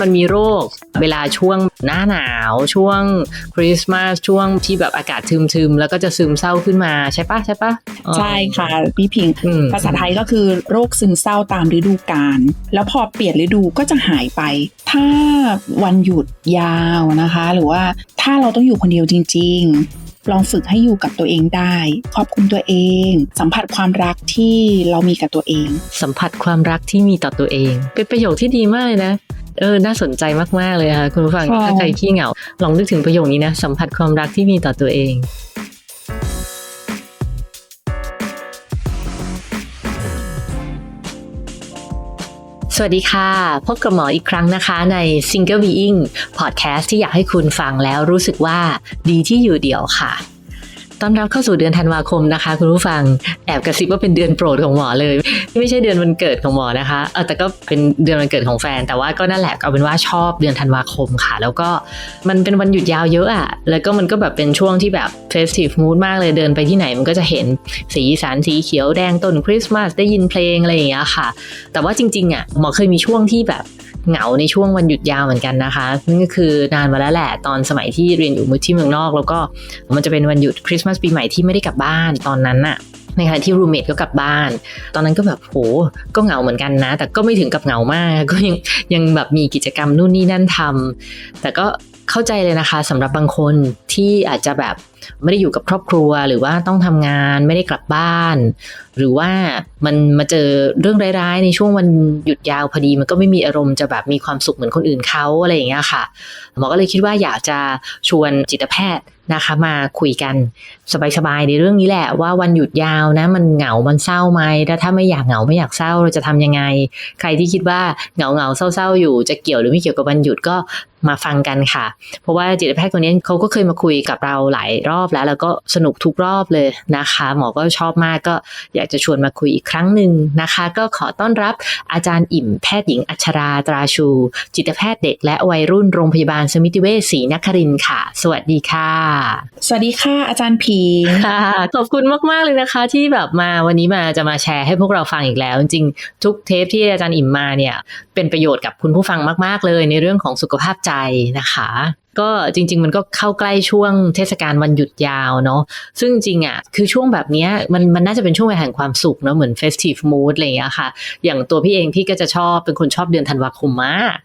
มันมีโรคเวลาช่วงหน้าหนาว ช่วงคริสต์มาสช่วงที่แบบอากาศทึมๆ แล้วก็จะซึมเศร้าขึ้นมาใช่ปะใช่ปะอ๋อใช่ค่ะ พี่พิงอืมภาษาไทยก็คือโรคซึมเศร้าตามฤดูกาลแล้วพอเปลี่ยนฤดูก็จะหายไป ถ้าวันหยุดยาวนะคะ หรือว่าถ้าเราต้องอยู่คนเดียวจริง ๆลองฝึกให้อยู่กับตัวเองได้ ขอบคุณตัวเอง สัมผัสความรักที่เรามีกับตัวเอง สัมผัสความรักที่มีต่อตัวเอง เป็นประโยคที่ดีมากเลยนะ เออน่าสนใจมาก ๆ เลยค่ะ คุณผู้ฟังค่ะถ้าใครขี้เหงา ลองนึกถึงประโยคนี้นะ สัมผัสความรักที่มีต่อตัวเองสวัสดีค่ะ พบกับหมออีกครั้งนะคะใน Single Being Podcast ที่อยากให้คุณฟังแล้วรู้สึกว่าดีที่อยู่เดี่ยวค่ะ ต้อนรับเข้าสู่เดือนธันวาคมนะคะ คุณผู้ฟังแอบกระซิบว่าเป็นเดือนโปรดของหมอเลย ไม่ใช่เดือนวันเกิดของหมอนะคะเออแต่ก็เป็นเดือนวันเกิดของแฟน แต่ว่าก็นั่นแหละเอาเป็นว่าชอบเดือนธันวาคมค่ะ แล้วก็มันเป็นวันหยุดยาวเยอะอะแล้วก็มันก็แบบเป็นช่วงที่แบบ festive mood มากเลยเดินไปที่ไหนมันก็จะเห็นสีสันสีเขียวแดงต้นคริสต์มาสได้ยินเพลงอะไรอย่างเงี้ยค่ะ แต่ว่าจริงๆอะหมอเคยมีช่วงที่แบบ เหงาในช่วงวันหยุดยาวเหมือนกันนะคะนั่นก็คือนานมาแล้วแหละตอนสมัยที่เรียนอยู่ที่เมืองนอก แล้วก็มันจะเป็นวันหยุดคริสต์มาสปีใหม่ที่ไม่ได้กลับบ้านตอนนั้นน่ะในขณะที่รูเมทก็กลับบ้าน ตอนนั้นก็แบบโห ก็เหงาเหมือนกันนะ แต่ก็ไม่ถึงกับเหงามาก ก็ยังยังแบบมีกิจกรรมนู่นนี่นั่นทำแต่ก็เข้าใจเลยนะคะสำหรับบางคนที่อาจจะแบบ ไม่ได้อยู่กับครอบครัวหรือว่าต้องทำงานไม่ได้กลับบ้าน หรือว่ามันมาเจอเรื่องร้ายๆ ในช่วงวันหยุดยาวพอดี มันก็ไม่มีอารมณ์จะแบบมีความสุขเหมือนคนอื่นเขาอะไรอย่างเงี้ยค่ะหมอก็เลยคิดว่าอยากจะชวนจิตแพทย์นะคะ มาคุยกันสบายๆในเรื่องนี้แหละว่าวันหยุดยาวนะมันเหงา มันเศร้าไหมแล้วถ้าไม่อยากเหงาไม่อยากเศร้าเราจะทำยังไง ใครที่คิดว่าเหงาเหงาๆเศร้าๆอยู่จะเกี่ยวหรือไม่เกี่ยวกับวันหยุดก็มาฟังกันค่ะ เพราะว่าจิตแพทย์คนนี้เขาก็เคยมาคุยกับเราหลายรอบแล้ว แล้วก็สนุกทุกรอบเลยนะคะ หมอก็ชอบมากก็อยากจะชวนมาคุยอีกครั้งหนึ่งนะคะ ก็ขอต้อนรับอาจารย์อิ่มแพทย์หญิงอัชราตราชู จิตแพทย์เด็ก และวัยรุ่นโรงพยาบาลสมิติเวชศรีนครินทร์ค่ะ สวัสดีค่ะ สวัสดีค่ะอาจารย์พิงค่ะขอบคุณมาก ๆ เลยนะคะ ที่แบบมาวันนี้มาจะมาแชร์ให้พวกเราฟังอีกแล้ว จริงๆทุกเทปที่อาจารย์อิ่มมาเนี่ยเป็นประโยชน์กับคุณผู้ฟังมาก ๆ เลยในเรื่องของสุขภาพใจนะคะ ก็จริง ๆ มันก็เข้าใกล้ช่วงเทศกาลวันหยุดยาวเนาะซึ่งจริงๆอะคือช่วงแบบเนี้ยมันมันน่าจะเป็นช่วงเวลาแห่งความสุขเนาะเหมือน festive mood อะไรอย่างเงี้ยค่ะ อย่างตัวพี่เองพี่ก็จะชอบเป็นคนชอบเดือนธันวาคมมาก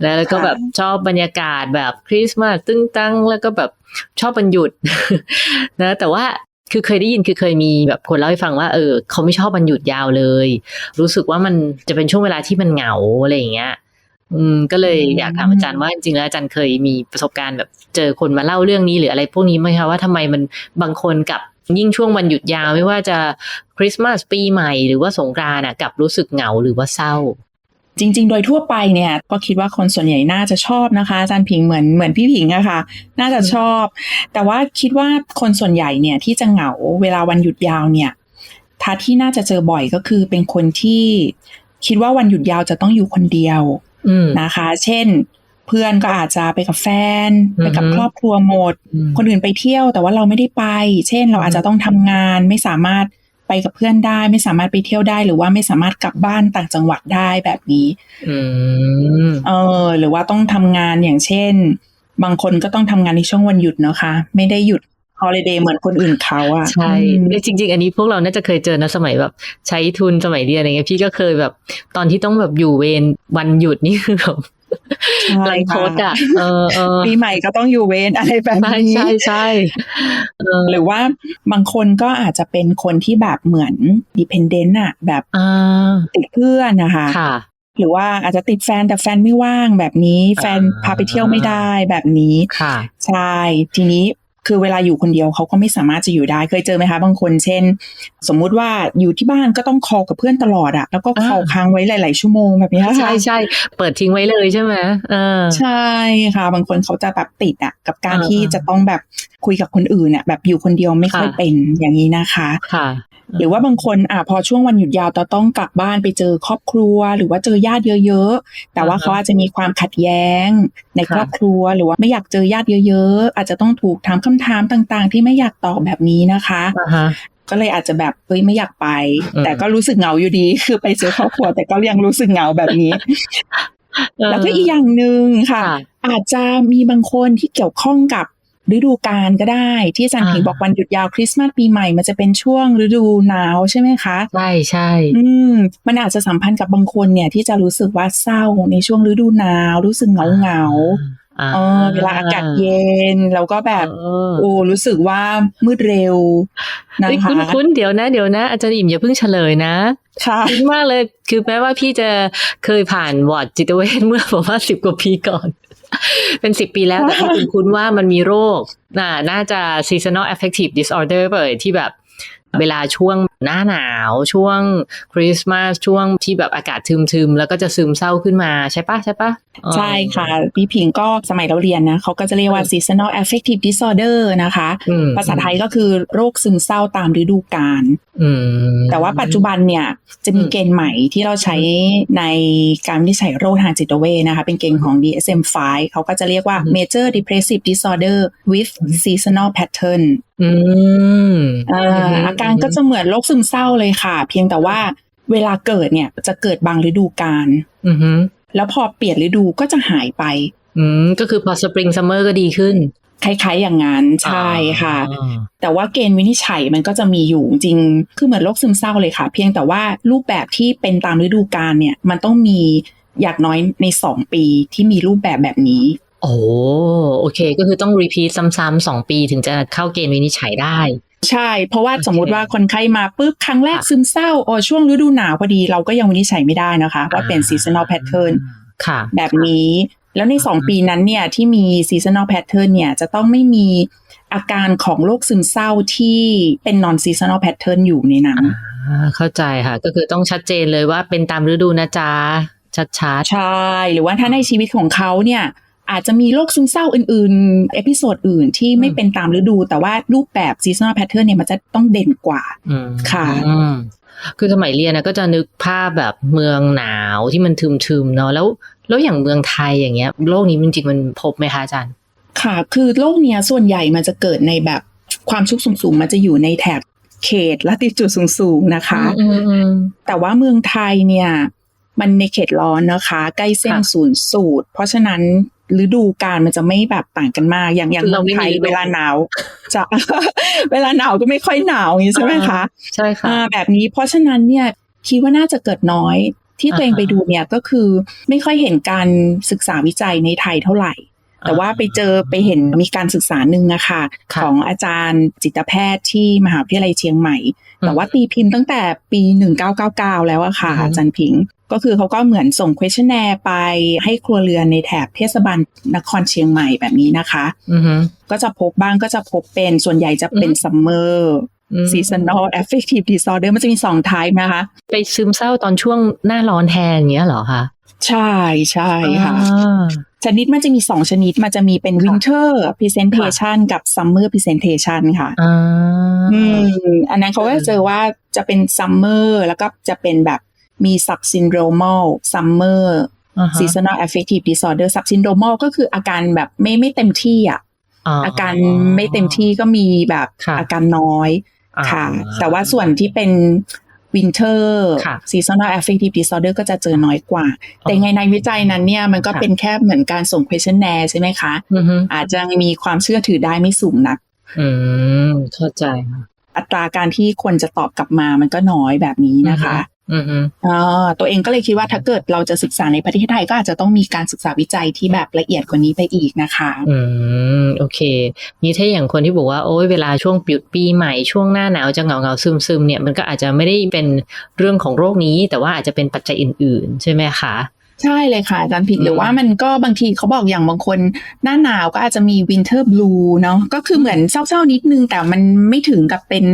แล้วก็แบบชอบบรรยากาศแบบคริสต์มาสตึ้งตั้งแล้วก็แบบชอบวันหยุดนะแต่ว่าคือเคยได้ยินคือเคยมีแบบคนเล่าให้ฟังว่าเออเขาไม่ชอบวันหยุดยาวเลย รู้สึกว่ามันจะเป็นช่วงเวลาที่มันเหงาอะไรอย่างเงี้ย อืมก็เลยอืมอยากถามอาจารย์ว่าจริงๆแล้วอาจารย์เคยมีประสบการณ์แบบเจอคนมาเล่าเรื่องนี้หรืออะไรพวกนี้ไหมคะว่าทำไมมันบางคนกับยิ่งช่วงวันหยุดยาวไม่ว่าจะคริสต์มาสปีใหม่หรือว่าสงกรานต์อะกลับรู้สึกเหงาหรือว่าเศร้า จริง ๆ โดยทั่วไปเนี่ย ก็คิดว่าคนส่วนใหญ่น่าจะชอบนะคะอาจารย์พิงเหมือนเหมือนพี่พิงอะค่ะ น่าจะชอบ แต่ว่าคิดว่าคนส่วนใหญ่เนี่ยที่จะเหงาเวลาวันหยุดยาวเนี่ยทัดที่น่าจะเจอบ่อยก็คือเป็นคนที่คิดว่าวันหยุดยาวจะต้องอยู่คนเดียวอืม นะคะ เช่น เพื่อนก็อาจจะไปกับแฟนอือฮึไปกับครอบครัวหมดอืมคนอื่นไปเที่ยวแต่ว่าเราไม่ได้ไป เช่น เราอาจจะต้องทำงานไม่สามารถไปกับเพื่อนได้ ไม่สามารถไปเที่ยวได้ หรือว่าไม่สามารถกลับบ้านต่างจังหวัดได้แบบนี้อืมเออ หรือว่าต้องทำงานอย่างเช่น บางคนก็ต้องทำงานในช่วงวันหยุดเนาะคะ ไม่ได้หยุด ฮอลิเดย์เหมือนคนอื่นเขาอะใช่อืมเอ้ยจริง ๆ อันนี้พวกเราน่าจะเคยเจอนะสมัยแบบ ใช้ทุนสมัยเรียนอะไรเงี้ยพี่ก็เคยแบบ ตอนที่ต้องแบบอยู่เวรวันหยุดนี่คือแบบใช่ลังโคตอะเออเออปีใหม่ก็ต้องอยู่เวรอะไรแบบใช่นี้ใช่ใช่เออหรือว่าบางคนก็อาจจะเป็นคนที่แบบเหมือน dependent อะแบบอ่าติดเพื่อนนะคะค่ะหรือว่าอาจจะติดแฟนแต่แฟนไม่ว่างแบบนี้ แฟนอ่าพาไปเที่ยวไม่ได้แบบนี้ค่ะใช่ทีนี้ คือเวลาอยู่คนเดียวเขาก็ไม่สามารถจะอยู่ได้เคยเจอไหมคะบางคนเช่น สมมุติว่าอยู่ที่บ้านก็ต้องคอลกับเพื่อนตลอดอะแล้วก็คอลอ่าค้างไว้หลาย ๆ ชั่วโมงแบบนี้ค่ะใช่ใช่เปิดทิ้งไว้เลยใช่ไหมเออใช่ค่ะ บางคนเขาจะแบบติดอะกับการอ่าที่จะต้องแบบคุยกับคนอื่นอะแบบอยู่คนเดียวไม่ค่อยค่ะเป็นอย่างนี้นะคะค่ะ หรือว่าบางคนอะพอช่วงวันหยุดยาวจะต้องกลับบ้านไปเจอครอบครัว หรือว่าเจอญาติเยอะ ๆ แต่ว่าอ่าฮะเขาอาจจะมีความขัดแย้งในค่ะครอบครัวหรือว่าไม่อยากเจอญาติเยอะ ๆ อาจจะต้องถูกถามคำถามต่างๆ ที่ไม่อยากตอบแบบนี้นะคะอ่าฮะก็เลยอาจจะแบบเฮ้ยไม่อยากไปอืมแต่ก็รู้สึกเหงาอยู่ดี คือไปเจอครอบครัว แต่ก็ยังรู้สึกเหงาแบบนี้ แล้วก็อีกอย่างหนึ่งค่ะค่ะอาจจะมีบางคนที่เกี่ยวข้องกับฤดูกาลก็ได้ ที่อาจารย์อ่าผิงบอกวันหยุดยาวคริสต์มาสปีใหม่มันจะเป็นช่วงฤดูหนาวใช่ไหมคะ ใช่ใช่อืมมันอาจจะสัมพันธ์กับบางคนเนี่ยที่จะรู้สึกว่าเศร้าในช่วงฤดูหนาว รู้สึกเหงาเหงาๆอ่า เออเวลาอากาศเย็นแล้วก็แบบเออโอ้รู้สึกว่ามืดเร็วนะเฮ้ยคะคุ้นคุ้นเดี๋ยวนะเดี๋ยวนะ อาจารย์อิ่มอย่าเพิ่งเฉลยนะค่ะคุ้นมากเลยคือแม้ว่าพี่จะเคยผ่านวอร์ดจิตเวชเมื่อประมาณสิบกว่าปีก่อน เป็นสิบปีแล้วแต่พี่คุ้นๆว่ามันมีโรคน่าน่าจะ seasonal affective disorder เปิดที่แบบเวลาช่วง หน้าหนาวช่วงคริสต์มาสช่วงที่แบบอากาศทึมๆ แล้วก็จะซึมเศร้าขึ้นมาใช่ปะใช่ปะใช่ค่ะ พี่ผิงก็สมัยเราเรียนนะเขาก็จะเรียกว่า seasonal affective disorder นะคะอืมภาษาไทยก็คือโรคซึมเศร้าตามฤดูกาลอืมแต่ว่าปัจจุบันเนี่ยจะมีอืมเกณฑ์ใหม่ที่เราใช้ในการวินิจฉัยโรคทางจิตเวชนะคะ เป็นเกณฑ์ของ DSM-5 เขาก็จะเรียกว่า major depressive disorder with seasonal pattern อืมเอ่ออาการก็จะเหมือนโรคซึมเศร้าเลยค่ะ เพียงแต่ว่าเวลาเกิดเนี่ยจะเกิดบางฤดูกาลอืมแล้วพอเปลี่ยนฤดูก็จะหายไป อืมก็คือพอสปริงซัมเมอร์ก็ดีขึ้น คล้ายๆอย่างนั้น ใช่ค่ะอ่าแต่ว่าเกณฑ์วินิจฉัยมันก็จะมีอยู่จริง คือเหมือนโรคซึมเศร้าเลยค่ะ เพียงแต่ว่ารูปแบบที่เป็นตามฤดูกาลเนี่ย มันต้องมีอย่างน้อยในสองปีที่มีรูปแบบแบบนี้ โอ้โอเค ก็คือต้องรีพีทซ้ำๆสองปีถึงจะเข้าเกณฑ์วินิจฉัยได้ ใช่ เพราะว่าโอเคสมมติว่าคนไข้มาปุ๊บ ครั้งแรกค่ะซึมเศร้าโอ้ช่วงฤดูหนาวพอดีเราก็ยังวินิจฉัยไม่ได้นะคะ ว่าเป็น seasonal pattern ค่ะ แบบนี้แล้วในสองอืมปีนั้นเนี่ยที่มี seasonal pattern เนี่ยจะต้องไม่มีอาการของโรคซึมเศร้าที่เป็น non seasonal pattern อยู่ในนั้นอ่าเข้าใจค่ะ ก็คือต้องชัดเจนเลยว่าเป็นตามฤดูนะจ๊ะชัดใช่ หรือว่าถ้าในชีวิตของเขาเนี่ย อาจจะมีโรคซึมเศร้าอื่นๆ เอพิโซดอื่นที่ไม่เป็นตามฤดู แต่ว่ารูปแบบ seasonal pattern เนี่ยมันจะต้องเด่นกว่าๆอืมค่ะอืมคือสมัยเรียนนะก็จะนึกภาพแบบเมืองหนาวที่มันทึมๆเนาะแล้วแล้วอย่างเมืองไทยอย่างเงี้ยโรคนี้จริงๆมันพบไหมคะอาจารย์ ค่ะ คือโรคเนี้ยส่วนใหญ่มันจะเกิดในแบบความชุกสูงๆ มันจะอยู่ในแถบเขตลัติจูดสูงๆ นะคะอืมอืมแต่ว่าเมืองไทยเนี่ย มันในเขตร้อนนะคะ ใกล้เส้นค่ะศูนย์สูตร เพราะฉะนั้น ฤดูกาลมันจะไม่แบบต่างกันมาก อย่างอย่างคือเมืเราองไม่ไทยมีฤดูเวลาหนาวจะเวลาหนาวก็ไม่ค่อยหนาวอย่างนี้ใช่ไหมคะ ใช่ค่ะอ่าแบบนี้เพราะฉะนั้นเนี่ยคิดว่าน่าจะเกิดน้อยที่ตัวเองอ่าฮะไปดูเนี่ยก็คือไม่ค่อยเห็นการศึกษาวิจัยในไทยเท่าไหร่ แต่ว่าไปเจอไปเห็นมีการศึกษาหนึ่งอะค่ะค่ะของอาจารย์จิตแพทย์ที่มหาวิทยาลัยเชียงใหม่ แต่ว่าตีพิมพ์ตั้งแต่ปี 1999 แล้วอะค่ะอือฮึอาจารย์พิงค์ ก็คือเขาก็เหมือนส่ง questionnaire ไปให้ครัวเรือนในแถบเทศบาลนครเชียงใหม่แบบนี้นะคะอือฮึก็จะพบบ้างก็จะพบเป็นส่วนใหญ่จะเป็นอืม summer อืม seasonal affective disorder มันจะมีสอง type นะคะ ไปซึมเศร้าตอนช่วงหน้าร้อนแทนอย่างเงี้ยเหรอคะ ใช่ใช่ค่ะอ่าชนิดมันจะมีสองชนิดมันจะมีเป็นค่ะ winter presentation กับ summer presentation ค่ะอ่าอืมอันนั้นเขาก็จะเจอว่าจะเป็น summer แล้วก็จะเป็นแบบ มี subsyndromal summer อ่าฮะ seasonal affective disorder subsyndromal ก็คืออาการแบบไม่ไม่เต็มที่อะอาการไม่เต็มที่ก็มีแบบค่ะอาการน้อยอ่าค่ะ แต่ว่าส่วนที่เป็น winter ค่ะ seasonal affective disorder ก็จะเจอน้อยกว่า แต่ยังไงในวิจัยนั้นเนี่ยมันก็ค่ะเป็นแค่เหมือนการส่ง questionnaire ใช่ไหมคะอือฮึอาจจะมีความเชื่อถือได้ไม่สูงนัก อืม เข้าใจค่ะอัตราการที่คนจะตอบกลับมามันก็น้อยแบบนี้นะคะ อือฮึอ่าตัวเองก็เลยคิดว่าถ้าเกิดเราจะศึกษาในประเทศไทยก็อาจจะต้องมีการศึกษาวิจัยที่แบบละเอียดกว่านี้ไปอีกนะคะ อืมโอเค นี่ถ้าอย่างคนที่บอกว่าโอ้ยเวลาช่วงปีปีใหม่ช่วงหน้าหนาวจะเหงาเงาซึมซึมๆเนี่ยมันก็อาจจะไม่ได้เป็นเรื่องของโรคนี้ แต่ว่าอาจจะเป็นปัจจัยอื่น ๆ ใช่ไหมคะ ใช่เลยค่ะอาจารย์ผิดอืมหรือว่ามันก็บางทีเขาบอกอย่างบางคนหน้าหนาวก็อาจจะมีวินเทอร์บลูเนาะก็คือเหมือนเศร้าๆนิดนึง แต่มันไม่ถึงกับเป็น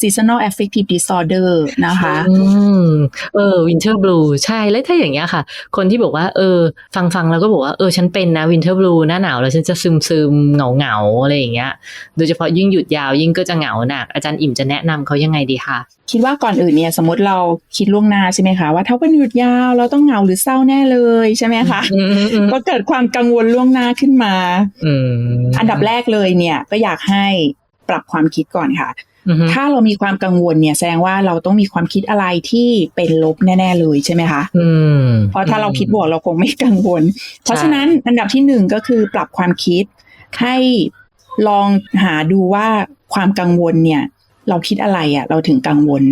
seasonal affective disorder นะคะอืมเออวินเทอร์บลูใช่แล้วถ้าอย่างเงี้ยค่ะ คนที่บอกว่า เออ ฟังฟังแล้วก็บอกว่าเออฉันเป็นนะวินเทอร์บลูหน้าหนาวแล้วฉันจะซึมซึมเหงาเหงาๆอะไรอย่างเงี้ย โดยเฉพาะยิ่งหยุดยาวยิ่งก็จะเหงาหนักอาจารย์อิ่มจะแนะนำเขายังไงดีคะคิดว่าก่อนอื่นเนี่ยสมมติเราคิดล่วงหน้าใช่ไหมคะว่าถ้าวันหยุดยาวเราต้องเหงาหรือเศร้าแน่เลยใช่ไหมคะอืมอืมก็เกิดความกังวลล่วงหน้าขึ้นมาอืมอันดับแรกเลยเนี่ย ก็อยากให้ปรับความคิดก่อนค่ะอืมถ้าเรามีความกังวลเนี่ยแสดงว่าเราต้องมีความคิดอะไรที่เป็นลบแน่ ๆเลยใช่ไหมคะอืมเพราะถ้าเราคิดบวกเราคงไม่กังวล เพราะฉะนั้นอันดับที่หนึ่งก็คือปรับความคิดให้ลองหาดูว่าความกังวลเนี่ย เราคิดอะไรอะ่ะ เราถึงกังวล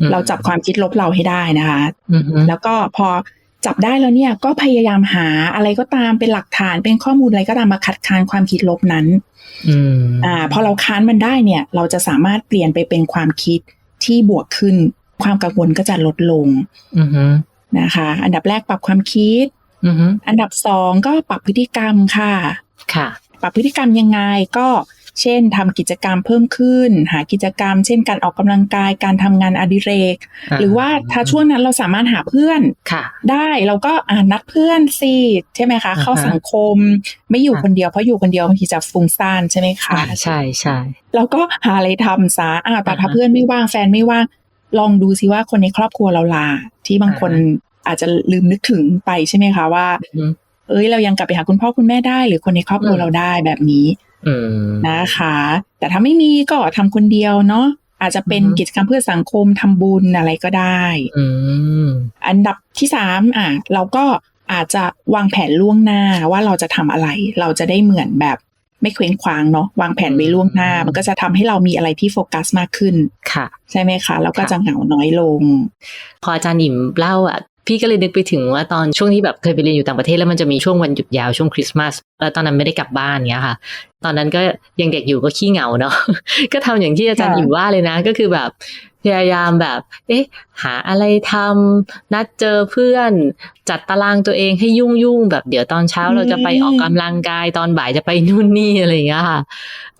อืมเราจับความคิดลบเราให้ได้นะคะอืมแล้วก็พอ จับได้แล้วเนี่ยก็พยายามหาอะไรก็ตามเป็นหลักฐานเป็นข้อมูลอะไรก็ตามมาคัดค้านความคิดลบนั้นอืมอ่าพอเราค้านมันได้เนี่ย เราจะสามารถเปลี่ยนไปเป็นความคิดที่บวกขึ้น ความกังวลก็จะลดลงอืมนะคะ อันดับแรกปรับความคิดอืมอันดับสองก็ปรับพฤติกรรมค่ะ ค่ะ ปรับพฤติกรรมยังไงก็ เช่นทำกิจกรรมเพิ่มขึ้น หากิจกรรม เช่นการออกกำลังกายการทำงานอดิเรก หรือว่าถ้าช่วงนั้นเราสามารถหาเพื่อนค่ะได้เราก็อ่านัดเพื่อนสิใช่ไหมคะอ่าฮะเข้าสังคมไม่อยู่คนเดียวเพราะอยู่คนเดียวบางทีจะฟุ้งซ่านใช่ไหมคะอ่าใช่ใช่แล้วก็หาอะไรทำซะอ่าแต่ถ้าอ่าฮะเพื่อนไม่ว่างแฟนไม่ว่างลองดูซิว่าคนในครอบครัวเราลา ที่บางคนอ่าอาจจะลืมนึกถึงไปใช่ไหมคะว่าอืมเอ้ยเรายังกลับไปหาคุณพ่อคุณแม่ได้ หรือคนในครอบครัวอืมเราได้แบบนี้อืม นะคะ แต่ถ้าไม่มีก็ทำคนเดียวเนาะอาจจะเป็นอือฮึกิจกรรมเพื่อสังคมทำบุญอะไรก็ได้อืมอันดับที่สามอะเราก็อาจจะวางแผนล่วงหน้าว่าเราจะทำอะไร เราจะได้เหมือนแบบไม่เคว้งคว้างเนาะวางแผนไว้ล่วงหน้า มันก็จะทำให้เรามีอะไรที่โฟกัสมากขึ้นค่ะ ใช่ไหมคะ แล้วก็ค่ะจะเหงาน้อยลง พออาจารย์อิ่มเล่าอะ พี่ก็เลยนึกไปถึงว่าตอนช่วงที่แบบเคยไปเรียนอยู่ต่างประเทศแล้วมันจะมีช่วงวันหยุดยาวช่วงคริสต์มาสแล้วตอนนั้นไม่ได้กลับบ้านเงี้ยค่ะ ตอนนั้นก็ยังเด็กอยู่ก็ขี้เหงาเนาะก็ทำอย่างที่อาจารย์ค่ะอิ่มว่าเลยนะ ก็คือแบบพยายามแบบ เอ๊ะ หาอะไรทำ นัดเจอเพื่อน จัดตารางตัวเองให้ยุ่งยุ่งๆแบบเดี๋ยวตอนเช้าเราจะไปออกกำลังกาย ตอนบ่ายจะไปนู่นนี่อะไรอย่างเงี้ยค่ะ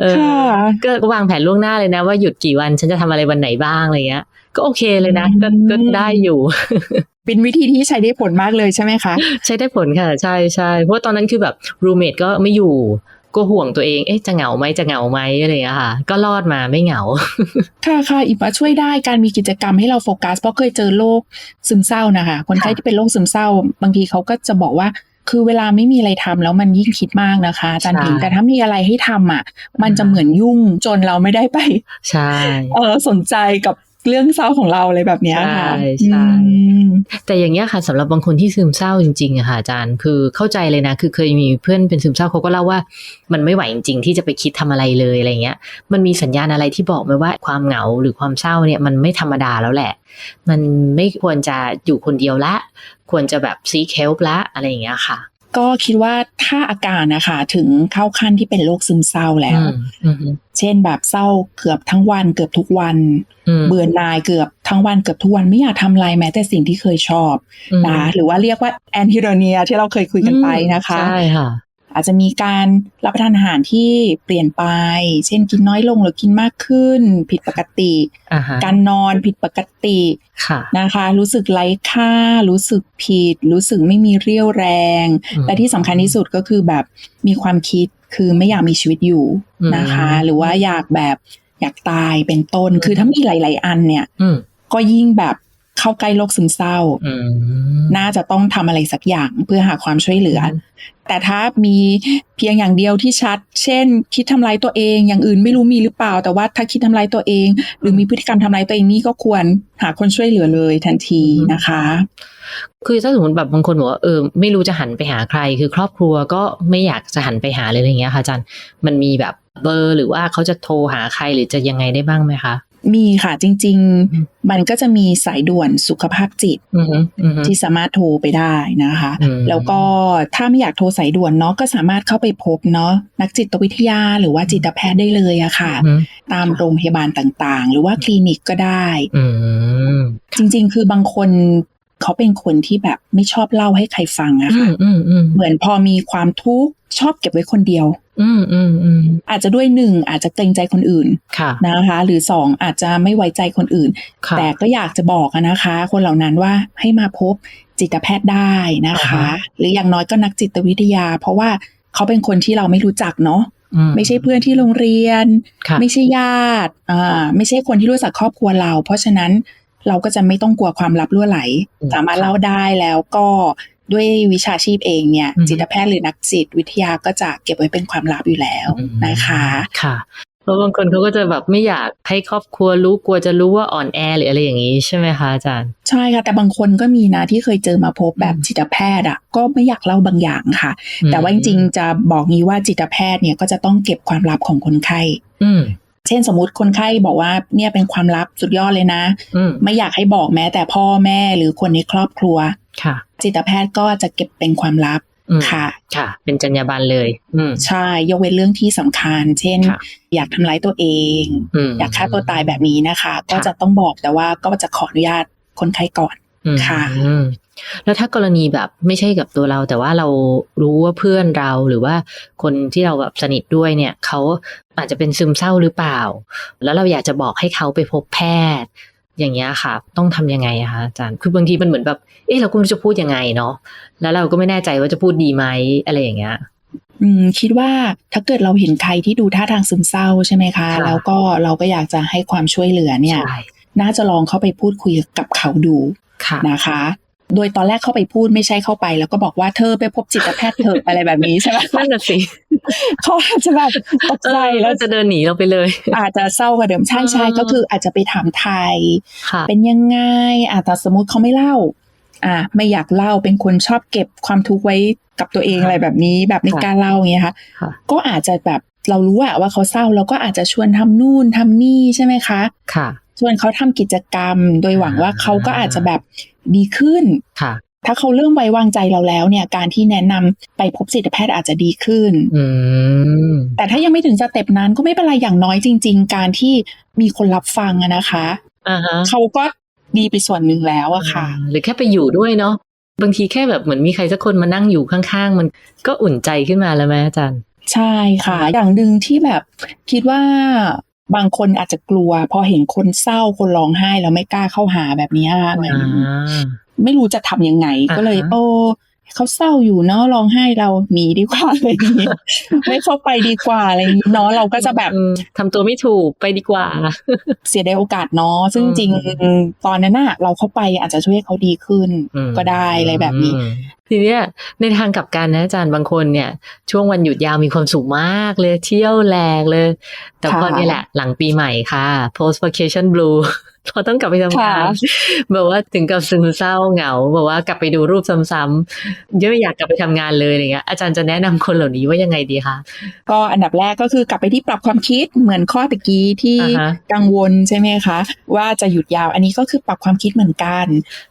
เออค่ะก็วางแผนล่วงหน้าเลยนะว่าหยุดกี่วันฉันจะทำอะไรวันไหนบ้างอะไรเงี้ย ก็โอเคเลยนะ ก็อืมก็ได้อยู่ เป็นวิธีที่ใช้ได้ผลมากเลยใช่ไหมคะ ใช้ได้ผลค่ะ ใช่ใช่เพราะว่าตอนนั้นคือแบบรูเมทก็ไม่อยู่ก็ห่วงตัวเอง เอ๊ะ จะเหงาไหม จะเหงาไหมอะไรอย่างเงี้ยค่ะ ก็รอดมาไม่เหงา ค่ะค่ะอีกว่าช่วยได้การมีกิจกรรมให้เราโฟกัส เพราะเคยเจอโรคซึมเศร้านะคะ คนไข้ค่ะที่เป็นโรคซึมเศร้า บางทีเขาก็จะบอกว่า คือเวลาไม่มีอะไรทำแล้วมันยิ่งคิดมากนะคะอาจารย์ผิงแต่ถ้ามีอะไรให้ทำอะ มันจะเหมือนยุ่งจนเราไม่ได้ไป ใช่ เออสนใจกับ เรื่องเศร้าของเราอะไรแบบเนี้ยค่ะใช่ใช่อืมแต่อย่างเงี้ยค่ะสำหรับบางคนที่ซึมเศร้าจริงๆอะค่ะอาจารย์คือเข้าใจเลยนะ คือเคยมีเพื่อนเป็นซึมเศร้าเขาก็เล่าว่า มันไม่ไหวจริงๆที่จะไปคิดทำอะไรเลยอะไรเงี้ย มันมีสัญญาณอะไรที่บอกไหมว่าความเหงาหรือความเศร้าเนี่ยมันไม่ธรรมดาแล้วแหละ มันไม่ควรจะอยู่คนเดียวละ ควรจะแบบซีเคลละอะไรอย่างเงี้ยค่ะ ก็คิดว่าถ้าอาการนะคะ ถึงเข้าขั้นที่เป็นโรคซึมเศร้าแล้วอืมอืมเช่นแบบเศร้าเกือบทั้งวันเกือบทุกวันอืมเบื่อหน่ายเกือบทั้งวันเกือบทุกวันไม่อยากทำอะไรแม้แต่สิ่งที่เคยชอบอืมนะหรือว่าเรียกว่าแอนฮิโรเนียที่เราเคยคุยกันไปนะคะใช่ค่ะ อาจจะมีการรับประทานอาหารที่เปลี่ยนไป เช่นกินน้อยลงหรือกินมากขึ้น ผิดปกติอ่าฮะการนอนผิดปกติค่ะนะคะ รู้สึกไร้ค่า รู้สึกผิด รู้สึกไม่มีเรี่ยวแรงอืมและที่สำคัญที่สุดก็คือแบบมีความคิดคือไม่อยากมีชีวิตอยู่นะคะอืมหรือว่าอยากแบบอยากตายเป็นต้น คือถ้ามีหลาย ๆ อันเนี่ยอืมก็ยิ่งแบบ เข้าใกล้โรคซึมเศร้าอืมน่าจะต้องทำอะไรสักอย่างเพื่อหาความช่วยเหลืออมแต่ถ้ามีเพียงอย่างเดียวที่ชัด เช่น คิดทำลายตัวเอง อย่างอื่นไม่รู้มีหรือเปล่า แต่ว่าถ้าคิดทำลายตัวเอง หรือมีพฤติกรรมทำลายตัวเองนี่ก็ควรหาคนช่วยเหลือเลยทันทีนะคะ คือถ้าสมมติแบบบางคนบอกว่าเออไม่รู้จะหันไปหาใคร คือครอบครัวก็ไม่อยากจะหันไปหาเลยอะไรอย่างเงี้ยค่ะอาจารย์มันมีแบบเบอร์หรือว่าเขาจะโทรหาใครหรือจะยังไงได้บ้างไหมคะ มีค่ะจริงอืมๆมันก็จะมีสายด่วนสุขภาพจิตอือฮึอือฮึที่สามารถโทรไปได้นะคะอืมแล้วก็ถ้าไม่อยากโทรสายด่วนเนาะก็สามารถเข้าไปพบเนาะนักจิตวิทยาหรือว่าจิตแพทย์ได้เลยอะค่ะอืมตามโรงพยาบาลต่างๆ หรือว่าคลินิกก็ได้อืมจริง ๆ คือบางคน เขาเป็นคนที่แบบไม่ชอบเล่าให้ใครฟังอะอืค่ะมอืมอืมเหมือนพอมีความทุกข์ชอบเก็บไว้คนเดียว อืมอืมอืมอาจจะด้วยหนึ่งอาจจะเกรงใจคนอื่นค่ะนะคะ หรือสองอาจจะไม่ไว้ใจคนอื่นค่ะแต่ก็อยากจะบอกอะนะคะ คนเหล่านั้นว่าให้มาพบจิตแพทย์ได้นะคะอ่าฮะหรืออย่างน้อยก็นักจิตวิทยา เพราะว่าเขาเป็นคนที่เราไม่รู้จักเนาะอืไม่ใช่เพื่อนที่โรงเรียนค่ะไม่ใช่ญาติอ่าไม่ใช่คนที่รู้จักครอบครัวเรา เพราะฉะนั้น เราก็จะไม่ต้องกลัวความลับรั่วไหลอืมสามารถเล่าได้แล้วก็ด้วยวิชาชีพเองเนี่ยอืมจิตแพทย์หรือนักจิตวิทยาก็จะเก็บไว้เป็นความลับอยู่แล้วอืมนะคะค่ะเพราะบางคนเขาก็จะแบบไม่อยากให้ครอบครัวรู้กลัวจะรู้ว่าอ่อนแอหรืออะไรอย่างนี้ใช่ไหมคะอาจารย์ ใช่ค่ะ แต่บางคนก็มีนะที่เคยเจอมาพบแบบอืมจิตแพทย์อะก็ไม่อยากเล่าบางอย่างค่ะ แต่ว่าจริงๆจะบอกงี้ว่าจิตแพทย์เนี่ยก็จะต้องเก็บความลับของคนไข้อืม เช่นสมมติคนไข้บอกว่าเนี่ยเป็นความลับสุดยอดเลยนะอืมไม่อยากให้บอกแม้แต่พ่อแม่หรือคนในครอบครัวค่ะ จิตแพทย์ก็จะเก็บเป็นความลับอืมค่ะ ค่ะ เป็นจรรยาบรรณเลยอืมใช่ ยกเว้นเรื่องที่สำคัญ เช่นค่ะอยากทำร้ายตัวเองอืมอยากฆ่าตัวตายแบบนี้นะคะ ก็ค่ะจะต้องบอกแต่ว่าก็จะขออนุญาตคนไข้ก่อนอืมค่ะอืม แล้วถ้ากรณีแบบไม่ใช่กับตัวเรา แต่ว่าเรารู้ว่าเพื่อนเราหรือว่าคนที่เราแบบสนิทด้วยเนี่ยเขาอาจจะเป็นซึมเศร้าหรือเปล่า แล้วเราอยากจะบอกให้เขาไปพบแพทย์ อย่างเงี้ยค่ะ ต้องทำยังไงอะคะอาจารย์คือบางทีมันเหมือนแบบ เออเราก็ไม่รู้จะพูดยังไงเนาะแล้วเราก็ไม่แน่ใจว่าจะพูดดีไหมอะไรอย่างเงี้ยอืมคิดว่าถ้าเกิดเราเห็นใครที่ดูท่าทางซึมเศร้าใช่ไหมคะค่ะแล้วก็เราก็อยากจะให้ความช่วยเหลือเนี่ยใช่น่าจะลองเข้าไปพูดคุยกับเขาดูค่ะนะคะ โดยตอนแรกเข้าไปพูดไม่ใช่เข้าไป แล้วก็บอกว่าเธอไปพบจิตแพทย์เถอะอะไรแบบนี้ใช่ไหมนั่นน่ะสิเขาอาจจะแบบตกใจแล้แล้ววจะเดินหนีเราไปเลย อาจจะเศร้ากว่าเดิมใช่ใช่อ่าก็คืออาจจะไปถามไทยค่ะเป็นยังไงอาจจะสมมติเขาไม่เล่า อ่า ไม่อยากเล่าเป็นคนชอบเก็บความทุกข์ไว้กับตัวเองค่ะอะไรแบบนี้ แบบไม่ค่ะกล้าเล่าอย่างเงี้ยค่ะค่ะ ก็อาจจะแบบเรารู้อะว่าเขาเศร้าเราก็อาจจะชวนทำนู่นทำนี่ใช่ไหมคะ ค่ะ ชวนเขาทำกิจกรรม โดยหวังว่าอ่าเขาก็อาจจะแบบดีขึ้นค่ะ ถ้าเขาเริ่มไว้วางใจเราแล้วเนี่ย การที่แนะนำไปพบจิตแพทย์อาจจะดีขึ้นอืมแต่ถ้ายังไม่ถึงสเต็ปนั้นก็ไม่เป็นไรอย่างน้อยจริง ๆ การที่มีคนรับฟังอะนะคะอ่าฮะเขาก็ดีไปส่วนหนึ่งแล้วอะค่ะ หรือแค่ไปอยู่ด้วยเนาะบางทีแค่แบบเหมือนมีใครสักคนมานั่งอยู่ข้างๆ มันก็อุ่นใจขึ้นมาแล้วไหมอาจารย์ ใช่ค่ะ อย่างหนึ่งที่แบบคิดว่า บางคนอาจจะกลัว พอเห็นคนเศร้าคนร้องไห้แล้วไม่กล้าเข้าหาแบบเนี้ยเหมือนอ่าไม่รู้จะทำยังไงอ่าฮะก็เลยโอ้ เขาเศร้าอยู่เนาะร้องไห้เราหนีดีกว่าอะไรอย่างเงี้ยไม่เข้าไปดีกว่าอะไรอย่างเงี้ยเนาะเราก็จะแบบอืมทำตัวไม่ถูกไปดีกว่า เสียดายโอกาสเนาะซึ่งอืมจริงๆตอนนั้นน่ะ เราเข้าไปอาจจะช่วยให้เขาดีขึ้นอืมก็ได้อะไรแบบนี้อืมทีเนี้ยในทางกลับกันนะอาจารย์บางคนเนี่ย ช่วงวันหยุดยาวมีความสุขมากเลยเที่ยวแหลกเลย แต่พอค่ะนี่แหละ หลังปีใหม่ค่ะ post vacation blue เราต้องกลับไปทำงานค่ะแบบว่าถึงกับซึมเศร้าเหงาแบบว่ากลับไปดูรูปซ้ำๆยังไม่อยากกลับไปทำงานเลยอะไรเงี้ยอาจารย์จะแนะนำคนเหล่านี้ว่ายังไงดีคะก็อันดับแรกก็คือกลับไปที่ปรับความคิดเหมือนข้อตะกี้ที่อ่าฮะกังวลใช่ไหมคะ ว่าจะหยุดยาวอันนี้ก็คือปรับความคิดเหมือนกัน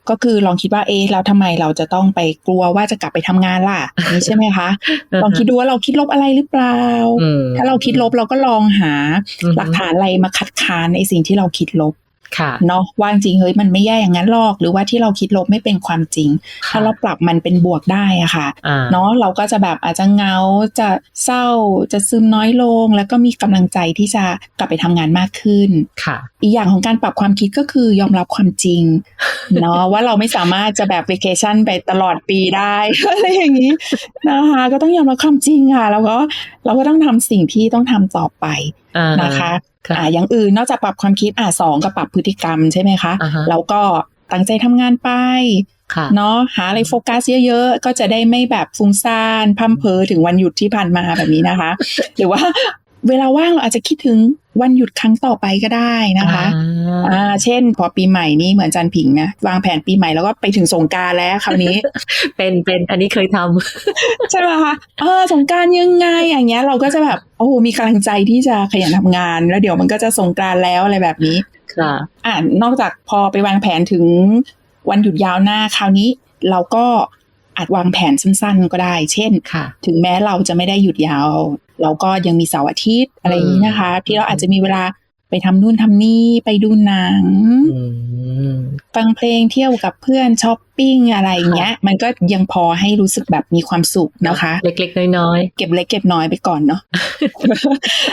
ก็คือลองคิดว่าเอ๊ะแล้วทำไมเราจะต้องไปกลัวว่าจะกลับไปทำงานล่ะนี่ใช่ไหมคะลองคิดดูว่าเราคิดลบอะไรหรือเปล่าอืมถ้าเราคิดลบเราก็ลองหาอือฮึหลักฐานอะไรมาคัดค้านในสิ่งที่เราคิดลบ ค่ะเนาะว่าจริงๆเฮ้ยมันไม่แย่อย่างนั้นหรอก หรือว่าที่เราคิดลบไม่เป็นความจริง ถ้าเราปรับมันเป็นบวกได้อะค่ะอ่าเนาะเราก็จะแบบอาจจะเหงาจะเศร้าจะซึมน้อยลง แล้วก็มีกำลังใจที่จะกลับไปทำงานมากขึ้นค่ะ อีกอย่างของการปรับความคิดก็คือยอมรับความจริงเนาะว่าเราไม่สามารถจะแบบเวกชั่นไปตลอดปีได้อะไรอย่างนี้นะคะก็ต้องยอมรับความจริงค่ะ แล้วก็เราก็ต้องทำสิ่งที่ต้องทำต่อไปอ่า นะคะค่ะอ่าอย่างอื่นนอกจากปรับความคิดอ่าสองก็ปรับพฤติกรรมใช่ไหมคะอ่าฮะแล้วก็ตั้งใจทำงานไปค่ะเนาะหาอะไรโฟกัสเยอะๆ ก็จะได้ไม่แบบฟุ้งซ่านพัมเพอถึงวันหยุดที่ผ่านมาแบบนี้นะคะ หรือว่าเวลาว่างเราอาจจะคิดถึงวันหยุดครั้งต่อไปก็ได้นะคะ อ่าอ่า เช่น พอปีใหม่นี้เหมือนจันผิงนะ วางแผนปีใหม่แล้วก็ไปถึงสงกรารแล้วคราวนี้ เป็นเป็นอันนี้เคยทำใช่ไหมคะเออสงกรารยังไงอย่างเงี้ย เราก็จะแบบโอ้โหมีกำลังใจที่จะขยันทำงาน แล้วเดี๋ยวมันก็จะสงกรารแล้วอะไรแบบนี้ค่ะอ่านอกจากพอไปวางแผนถึงวันหยุดยาวหน้าคราวนี้เราก็อาจวางแผนสั้น ๆ ก็ได้ เช่นค่ะถึงแม้เราจะไม่ได้หยุดยาว เราก็ยังมีเสาร์อาทิตย์อะไรอย่างนี้นะคะ ที่เราอาจจะมีเวลา ไปทำนู่นทำนี่ไปดูหนังอืมฟังเพลงเที่ยวกับเพื่อนช้อปปิ้งอะไรอย่างเงี้ย มันก็ยังพอให้รู้สึกแบบมีความสุขนะคะ เล็กๆ น้อยเก็บเล็กเก็บน้อยไปก่อนเนาะ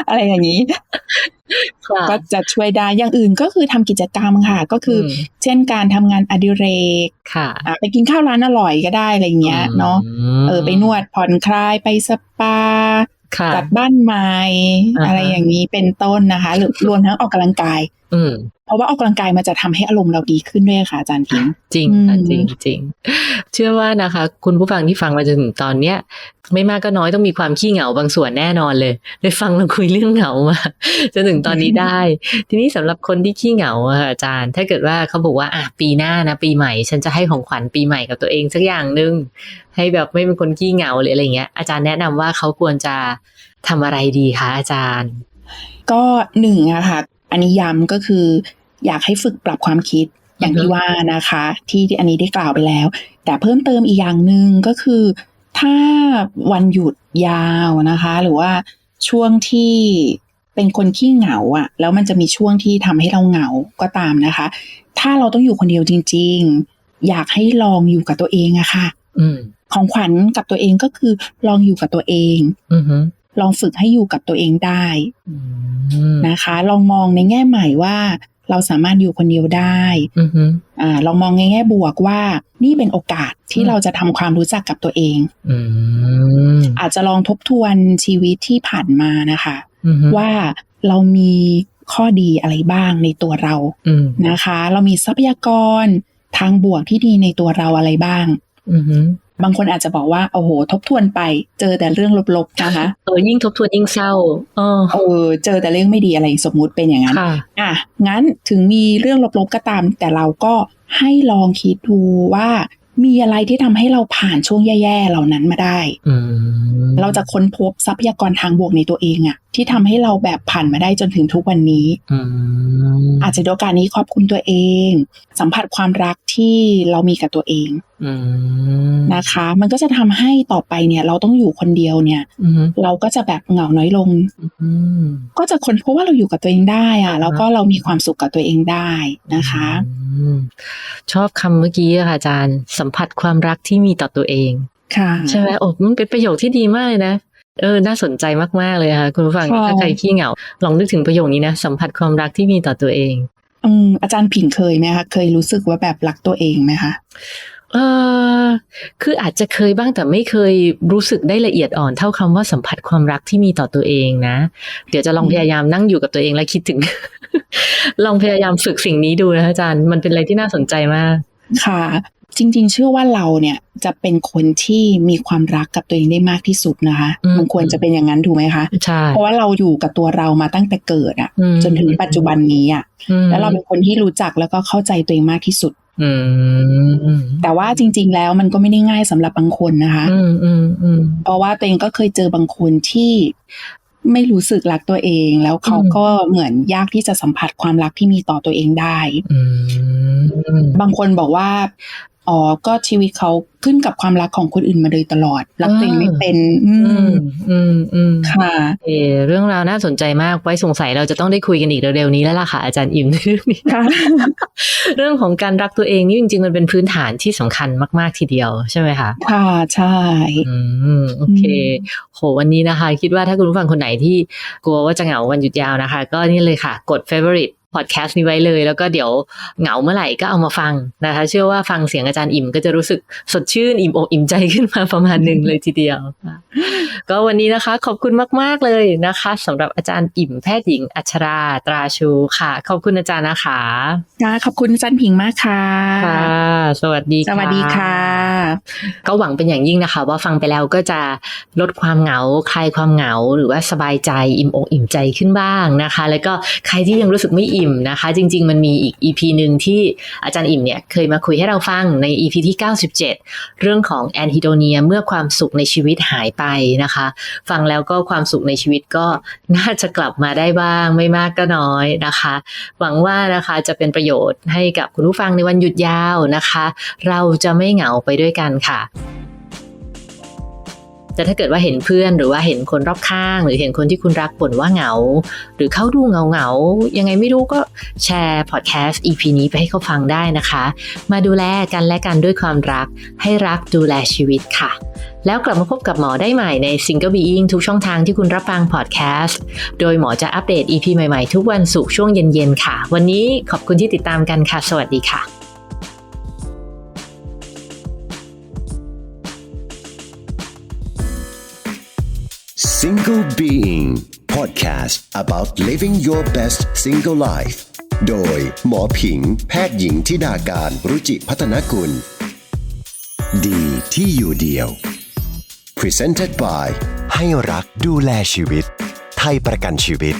อะไรอย่างนี้ๆค่ะก็จะช่วยได้อย่างอื่นก็คือทำกิจกรรมค่ะ ก็คืออมเช่นการทำงานอดิเรกค่ะอะไปกินข้าวร้านอร่อยก็ได้อะไรอย่างเงี้ยเนาะมเออไปนวดผ่อนคลายไปสปาค่ะ จัดบ้านไม้อะไรอย่างนี้เป็นต้นนะคะ หรือรวมทั้งออกกำลังกาย เพราะว่าออกกำลังกายมันจะทำให้อารมณ์เราดีขึ้นด้วยค่ะอาจารย์พิงจริงค่ะอืมจริงจริงเชื่อว่านะคะ คุณผู้ฟังที่ฟังมาจนถึงตอนเนี้ย ไม่มากก็น้อยต้องมีความขี้เหงาบางส่วนแน่นอนเลยได้ฟังเราคุยเรื่องเหงามาจนถึงตอนนี้ได้ ทีนี้สำหรับคนที่ขี้เหงาอะค่ะอาจารย์ ถ้าเกิดว่าเขาบอกว่าอะปีหน้านะปีใหม่ ฉันจะให้ของขวัญปีใหม่กับตัวเองสักอย่างหนึ่งให้แบบไม่เป็นคนขี้เหงาหรืออะไรเงี้ยอาจารย์แนะนำว่าเขาควรจะทำอะไรดีคะอาจารย์ก็หนึ่งอะค่ะ อันนี้ย้ำก็คือ อยากให้ฝึกปรับความคิดอย่างที่ว่านะคะที่ที่อันนี้ได้กล่าวไปแล้ว แต่เพิ่มเติมอีกอย่างหนึ่งก็คือ ถ้าวันหยุดยาวนะคะ หรือว่าช่วงที่เป็นคนขี้เหงาอะแล้วมันจะมีช่วงที่ทำให้เราเหงาก็ตามนะคะ ถ้าเราต้องอยู่คนเดียวจริง ๆ อยากให้ลองอยู่กับตัวเองอะค่ะอืมของขวัญกับตัวเองก็คือลองอยู่กับตัวเองอือฮึ ลองฝึกให้อยู่กับตัวเองได้อืมนะคะ ลองมองในแง่ใหม่ว่า เราสามารถอยู่คนเดียวได้อือฮึอ่าลองมองในแง่บวกว่า นี่เป็นโอกาสที่อืมเราจะทำความรู้จักกับตัวเองอืมอาจจะลองทบทวนชีวิตที่ผ่านมานะคะอือฮึว่าเรามีข้อดีอะไรบ้างในตัวเราอืมนะคะ เรามีทรัพยากรทางบวกที่ดีในตัวเราอะไรบ้างอือฮึ บางคนอาจจะบอกว่าโอ้โห ทบทวนไป เจอแต่เรื่องลบๆนะคะเออยิ่งทบทวนยิ่งเศร้าเออเออ เจอแต่เรื่องไม่ดีอะไรสมมุติเป็นอย่างนั้นค่ะอะงั้นถึงมีเรื่องลบๆก็ตาม แต่เราก็ให้ลองคิดดูว่ามีอะไรที่ทำให้เราผ่านช่วงแย่ๆเหล่านั้นมาได้อืมเราจะค้นพบทรัพยากรทางบวกในตัวเองอะที่ทำให้เราแบบผ่านมาได้จนถึงทุกวันนี้อืมอาจจะด้วยการนี้ขอบคุณตัวเอง สัมผัสความรักที่เรามีกับตัวเองอืม นะคะ มันก็จะทำให้ต่อไปเนี่ย เราต้องอยู่คนเดียวเนี่ยอืมเราก็จะแบบเหงาน้อยลงอืมก็จะค้นพบว่าเราอยู่กับตัวเองได้อะแล้วก็เรามีความสุขกับตัวเองได้นะคะอืมชอบคำเมื่อกี้อะค่ะอาจารย์ สัมผัสความรักที่มีต่อตัวเองค่ะใช่ไหมโอ้มันเป็นประโยคที่ดีมากเลยนะเออ น่าสนใจมาก ๆ เลยค่ะ คุณผู้ฟังค่ะถ้าใครขี้เหงา ลองนึกถึงประโยคนี้นะ สัมผัสความรักที่มีต่อตัวเอง อืมอาจารย์ผิงเคยไหมคะ เคยรู้สึกว่าแบบรักตัวเองไหมคะ เออคืออาจจะเคยบ้างแต่ไม่เคยรู้สึกได้ละเอียดอ่อนเท่าคำว่าสัมผัสความรักที่มีต่อตัวเองนะ เดี๋ยวจะลองพยายามนั่งอยู่กับตัวเองและคิดถึง ลองพยายามฝึกสิ่งนี้ดูนะอาจารย์ มันเป็นอะไรที่น่าสนใจมาก ค่ะ จริง ๆ เชื่อว่าเราเนี่ยจะเป็นคนที่มีความรักกับตัวเองได้มากที่สุดนะคะอืมมันควรจะเป็นอย่างนั้นถูกไหมคะใช่เพราะว่าเราอยู่กับตัวเรามาตั้งแต่เกิดอะอืมจนถึงปัจจุบันนี้อะอืมแล้วเราเป็นคนที่รู้จักแล้วก็เข้าใจตัวเองมากที่สุดอืมแต่ว่าจริง ๆ แล้วมันก็ไม่ได้ง่ายสำหรับบางคนนะคะอืมอืมอืมเพราะว่าตัวเองก็เคยเจอบางคนที่ไม่รู้สึกรักตัวเอง แล้วเขาอืมก็เหมือนยากที่จะสัมผัสความรักที่มีต่อตัวเองได้อืม บางคนบอกว่าอ๋อ ก็ชีวิตเขาขึ้นกับความรักของคนอื่นมาโดยตลอด รักตัวเองไม่เป็น อือืมมอืม อืม ค่ะเออเรื่องราวน่าสนใจมาก ไว้สงสัยเราจะต้องได้คุยกันอีกเร็วๆนี้แล้วล่ะค่ะ อาจารย์อิมเรื่องนี้ค่ะเรื่องของการรักตัวเองนี่จริงๆ มันเป็นพื้นฐานที่สำคัญมาก ๆ ทีเดียวใช่ไหมคะ ค่ะ ใช่ อืม โอเค โห วันนี้นะคะ คิดว่าถ้าคุณผู้ฟังคนไหนที่กลัวว่าจะเหงาวันหยุดยาวนะคะ ก็นี่เลยค่ะ กด favorite podcast นี้ไว้เลย แล้วก็เดี๋ยวเหงาเมื่อไหร่ก็เอามาฟังนะคะ เชื่อว่าฟังเสียงอาจารย์อิ่มก็จะรู้สึกสดชื่นอิ่มอกอิ่มใจขึ้นมาประมาณหนึ่งเลยทีเดียว ก็วันนี้นะคะ ขอบคุณมาก ๆ เลยนะคะสำหรับอาจารย์อิ่มแพทย์หญิง อัชราตราชูค่ะ ขอบคุณอาจารย์นะคะค่ะขอบคุณอาจันผิงมากค่ะค่ะ สวัสดีสวัสดีค่ะ ก็หวังเป็นอย่างยิ่งนะคะ ว่าฟังไปแล้วก็จะลดความเหงาคลายความเหงาหรือว่าสบายใจอิ่มอกอิ่มใจขึ้นบ้างนะคะ แล้วก็ใครที่ยังรู้สึกไม่อิ่มนะคะ จริง ๆ มันมีอีก EP หนึ่งที่อาจารย์อิ่มเนี่ยเคยมาคุยให้เราฟังใน EP ที่ 97 เรื่องของแอนฮิโดเนียเมื่อความสุขในชีวิตหายไปนะคะ ฟังแล้วก็ความสุขในชีวิตก็น่าจะกลับมาได้บ้างไม่มากก็น้อยนะคะ หวังว่านะคะจะเป็นประโยชน์ให้กับคุณผู้ฟังในวันหยุดยาวนะคะ เราจะไม่เหงาไปด้วยกันค่ะ แต่ถ้าเกิดว่าเห็นเพื่อนหรือว่าเห็นคนรอบข้าง หรือเห็นคนที่คุณรักบ่นว่าเหงา หรือเขาดูเหงาเหงายังไงไม่รู้ก็แชร์พอดแคสต์ EP นี้ไปให้เขาฟังได้นะคะ มาดูแลกันและกันด้วยความรัก ให้รักดูแลชีวิตค่ะ แล้วกลับมาพบกับหมอได้ใหม่ใน Single Being ทุกช่องทางที่คุณรับฟังพอดแคสต์ โดยหมอจะอัปเดต EP ใหม่ๆ ทุกวันศุกร์ช่วงเย็นๆค่ะ วันนี้ขอบคุณที่ติดตามกันค่ะ สวัสดีค่ะ Single Being Podcast about living your best single life โดยหมอผิง แพทย์หญิงทิดาการรุจิพัฒนกุล ดีที่อยู่เดียว Presented by ให้รักดูแลชีวิต ไทยประกันชีวิต